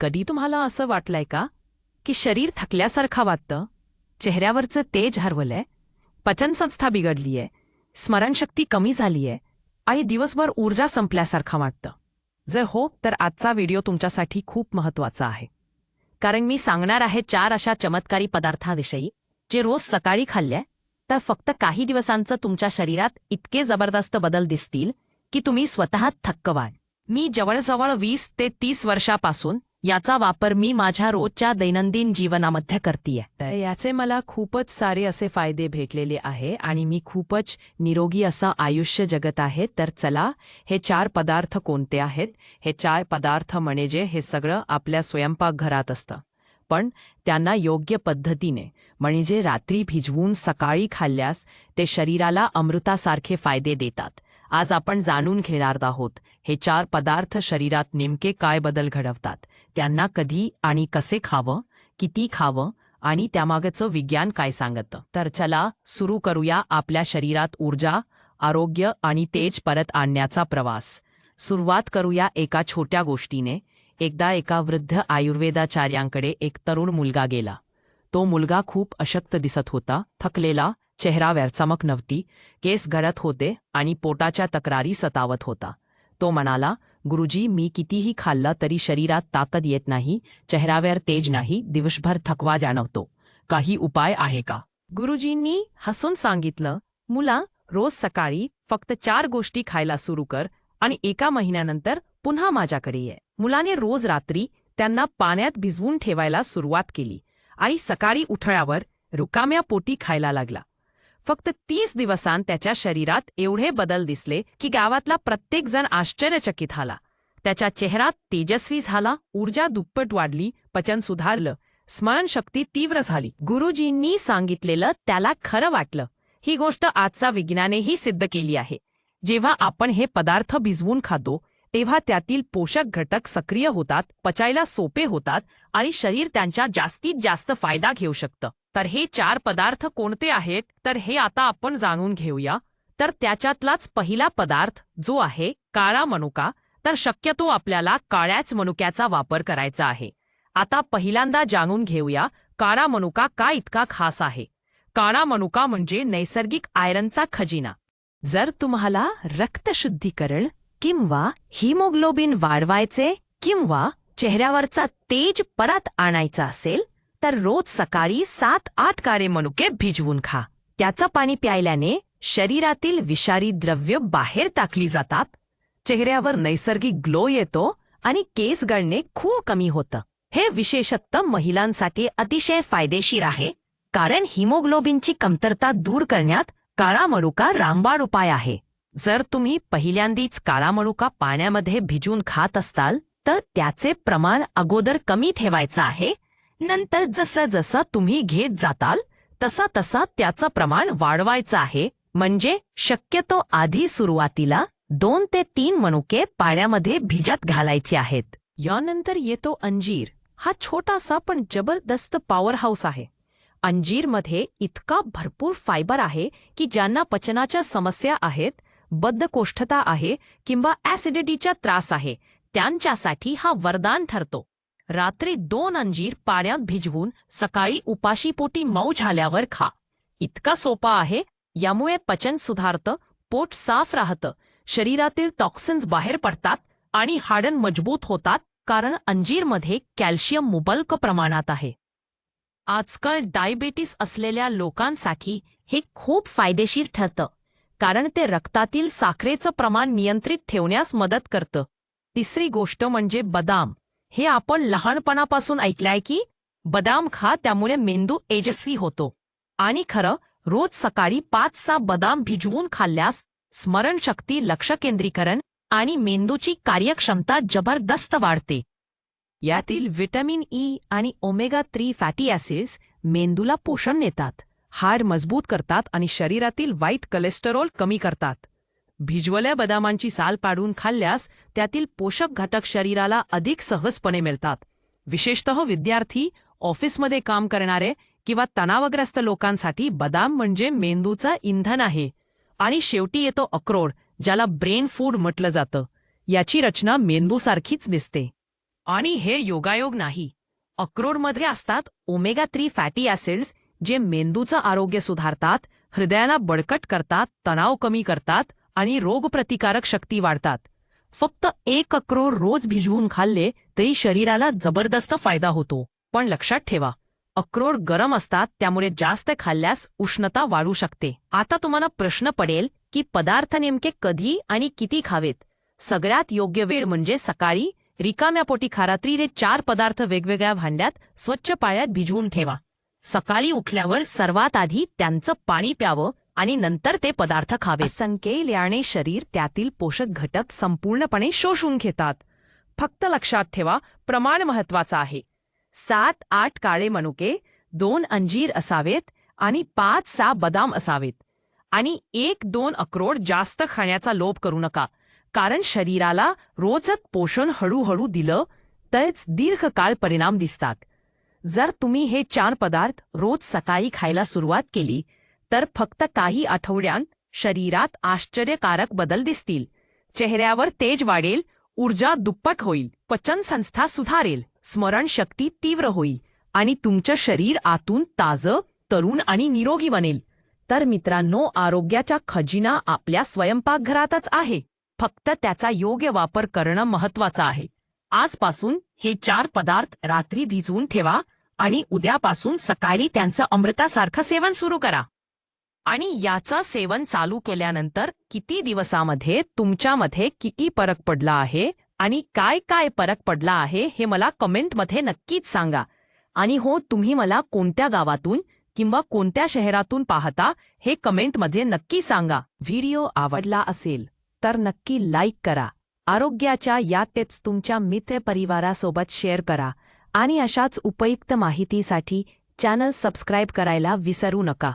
कधी तुम्हाला असं वाटलंय का? की शरीर थकल्यासारखं वाटतं? चेहऱ्यावरचं तेज हरवलंय? पचनसंस्था बिघडलीय? स्मरणशक्ती कमी झालीय? आणि दिवसभर ऊर्जा संपल्यासारखं वाटतं? जर हो तर आजचा व्हिडिओ तुमच्यासाठी खूप महत्त्वाचा आहे. कारण मी सांगणार आहे चार अशा चमत्कारी पदार्थाविषयी जे रोज सकाळी खाल्ले तर फक्त काही दिवसांचं तुमच्या शरीरात इतके जबरदस्त बदल दिसतील की तुम्ही स्वतः थक्क व्हाल मी जवळजवळ वीस ते तीस वर्षापासून याचा वापर मी माझ्या रोजच्या दैनंदिन जीवनामध्ये करतीये. तर याचे मला खूपच सारे असे फायदे भेटलेले आहे आणि मी खूपच निरोगी असं आयुष्य जगत आहे. तर चला हे चार पदार्थ कोणते आहेत? हे चार पदार्थ म्हणजे हे सगळं आपल्या स्वयंपाकघरात असतं. पण त्यांना योग्य पद्धतीने म्हणजे रात्री भिजवून सकाळी खाल्ल्यास ते शरीराला अमृतासारखे फायदे देतात. आज आपण जाणून घेणार आहोत हे चार पदार्थ शरीरात नेमके काय बदल घडवतात त्यांना कधी आणि कसे खावं किती खावं आणि त्यामागचं विज्ञान काय सांगतं. तर चला सुरू करूया आपल्या शरीरात ऊर्जा आरोग्य आणि तेज परत आणण्याचा प्रवास. सुरुवात करूया एका छोट्या गोष्टीने. एकदा एका वृद्ध आयुर्वेदाचार्यांकडे एक तरुण मुलगा गेला. तो मुलगा खूप अशक्त दिसत होता थकलेला चेहरावर चमक नव्हती केस गळत होते आणि पोटाच्या तक्रारी सतावत होता. तो म्हणाला गुरुजी मी कितीही खाल्लं तरी शरीरात ताकद येत नाही चेहऱ्यावर तेज नाही दिवसभर थकवा जाणवतो. काही उपाय आहे का? गुरुजींनी हसून सांगितलं मुला रोज सकाळी फक्त चार गोष्टी खायला सुरू कर आणि एका महिन्यानंतर पुन्हा माझ्याकडे ये. मुलाने रोज रात्री त्यांना पाण्यात भिजवून ठेवायला सुरुवात केली आणि सकाळी उठळ्यावर रुकाम्या पोटी खायला लागला. फक्त तीस दिवसांत त्याच्या शरीरात एवढे बदल दिसले की गावातला प्रत्येकजण आश्चर्यचकित झाला. त्याच्या चेहरात तेजस्वी झाला ऊर्जा दुप्पट वाढली पचन सुधारलं स्मरणशक्ती तीव्र झाली. गुरुजींनी सांगितलेलं त्याला खरं वाटलं. ही गोष्ट आजचा विज्ञानेही सिद्ध केली आहे. जेव्हा आपण हे पदार्थ भिजवून खातो तेव्हा त्यातील पोषक घटक सक्रिय होतात पचायला सोपे होतात आणि शरीर त्यांचा जास्तीत जास्त फायदा घेऊ शकतं. तर हे चार पदार्थ कोणते आहेत? तर हे आता आपण जाणून घेऊया. तर त्याच्यातलाच पहिला पदार्थ जो आहे काळा मनुका तर शक्यतो आपल्याला काळ्याच मनुक्याचा वापर करायचा आहे. आता पहिल्यांदा जाणून घेऊया काळा मनुका का इतका खास आहे? काळा मनुका म्हणजे नैसर्गिक आयरनचा खजिना. जर तुम्हाला रक्तशुद्धीकरण किंवा हिमोग्लोबिन वाढवायचे किंवा चेहऱ्यावरचा तेज परत आणायचा असेल तर रोज सकाळी सात आठ काळे मनुके भिजवून खा. त्याचं पाणी प्यायल्याने शरीरातील विषारी द्रव्य बाहेर टाकली जातात. चेहऱ्यावर नैसर्गिक ग्लो येतो आणि केस गळणे खूप कमी होतं. हे विशेषतः महिलांसाठी अतिशय फायदेशीर आहे कारण हिमोग्लोबिनची कमतरता दूर करण्यात काळा मनुका रामबाण उपाय आहे. जर तुम्ही पहिल्यांदीच काळा मनुका पाण्यामध्ये भिजून खात असताल तर त्याचे प्रमाण अगोदर कमी ठेवायचं आहे नंतर जसं जसं तुम्ही घेत जाताल तसा तसा त्याचं प्रमाण वाढवायचं आहे. म्हणजे शक्यतो आधी सुरुवातीला दोन ते तीन मनुके पाण्यामध्ये भिजत घालायचे आहेत. यानंतर येतो अंजीर. हा छोटासा पण जबरदस्त पॉवर हाऊस आहे. अंजीरमध्ये इतका भरपूर फायबर आहे की ज्यांना पचनाच्या समस्या आहेत बद्धकोष्ठता आहे किंवा ॲसिडिटीचा त्रास आहे त्यांच्यासाठी हा वरदान ठरतो. रात्री दोन अंजीर पाण्यात भिजवून सकाळी उपाशीपोटी मऊ झाल्यावर खा. इतका सोपा आहे यामुळे पचन सुधारतं पोट साफ राहतं शरीरातील टॉक्सिन्स बाहेर पडतात आणि हाडन मजबूत होतात कारण अंजीरमध्ये कॅल्शियम मुबलक प्रमाणात आहे. आजकाल डायबेटीस असलेल्या लोकांसाठी हे खूप फायदेशीर ठरतं कारण ते रक्तातील साखरेचं प्रमाण नियंत्रित ठेवण्यास मदत करतं. तिसरी गोष्ट म्हणजे बदाम. हे आपण लहानपणापासून ऐकलंय की बदाम खा त्यामुळे मेंदू तेजस्वी होतो. आणि खरं रोज सकाळी पाच सहा बदाम भिजवून खाल्ल्यास स्मरणशक्ती लक्ष केंद्रीकरण आणि मेंदूची कार्यक्षमता जबरदस्त वाढते. यातील व्हिटॅमिन ई आणि ओमेगा थ्री फॅटी ॲसिड्स मेंदूला पोषण देतात हाड मजबूत करतात आणि शरीरातील वाईट कोलेस्टेरॉल कमी करतात. भिजवल्या बदामांची साल पाडून खाल्ल्यास त्यातील पोषक घटक शरीराला अधिक सहजपणे मिळतात. विशेषतः विद्यार्थी ऑफिसमध्ये काम करणारे किंवा तणावग्रस्त लोकांसाठी बदाम म्हणजे मेंदूचा इंधन आहे आणि शेवटी येतो अक्रोड ज्याला ब्रेन फूड म्हटलं जातं. याची रचना मेंदूसारखीच दिसते. आणि हे योगायोग नाही. अक्रोडमध्ये असतात ओमेगा थ्री फॅटी ॲसिड्स जे मेंदूचं आरोग्य सुधारतात हृदयाला बळकट करतात तणाव कमी करतात आणि रोगप्रतिकारक शक्ती वाढतात. फक्त एक अक्रोड रोज भिजवून खाल्ले तरी शरीराला जबरदस्त फायदा होतो. पण लक्षात ठेवा अक्रोड गरम असतात त्यामुळे जास्त खाल्ल्यास उष्णता वाढू शकते. आता तुम्हाला प्रश्न पडेल की पदार्थ नेमके कधी आणि किती खावेत? सगळ्यात योग्य वेळ म्हणजे सकाळी. रिकाम्या पोटी खा हे चार पदार्थ वेगवेगळ्या भांड्यात स्वच्छ पाण्यात भिजवून ठेवा. सकाळी उठल्यावर सर्वात आधी त्यांचं पाणी प्यावं आणि नंतर ते पदार्थ खावे संकेल्याने शरीर त्यातील पोषक घटक संपूर्णपणे शोषून घेतात. फक्त लक्षात ठेवा प्रमाण महत्वाचं आहे. सात आठ काळे मनुके दोन अंजीर असावेत आणि पाच सहा बदाम असावेत. आणि एक दोन अक्रोड जास्त खाण्याचा लोभ करू नका. कारण शरीराला रोजच पोषण हळूहळू दिलं तरच दीर्घकाळ परिणाम दिसतात. जर तुम्ही हे चार पदार्थ रोज सकाळी खायला सुरुवात केली तर फक्त काही आठवड्यांत शरीरात आश्चर्यकारक बदल दिसतील. चेहऱ्यावर तेज वाढेल ऊर्जा दुप्पट होईल पचन संस्था सुधारेल स्मरणशक्ती तीव्र होईल आणि तुमचं शरीर आतून ताजं तरुण आणि निरोगी बनेल. तर मित्रांनो आरोग्याचा खजिना आपल्या स्वयंपाकघरातच आहे. फक्त त्याचा योग्य वापर करणं महत्वाचं आहे. आजपासून हे चार पदार्थ रात्री भिजवून ठेवा आणि उद्यापासून सकाळी त्यांचं अमृतासारखं सेवन सुरू करा. आणि याचं सेवन चालू केल्यानंतर किती दिवसामध्ये तुमच्यामध्ये किती फरक पडला आहे आणि काय काय फरक पडला आहे हे मला कमेंटमध्ये नक्कीच सांगा. आणि हो तुम्ही मला कोणत्या गावातून किंवा कोणत्या शहरातून पाहता हे कमेंटमध्ये नक्की सांगा. व्हिडिओ आवडला असेल तर नक्की लाईक करा. आरोग्याच्या या टिप्स तुमच्या मित्र परिवारासोबत शेअर करा आणि अशाच उपयुक्त माहितीसाठी चॅनल सबस्क्राईब करायला विसरू नका.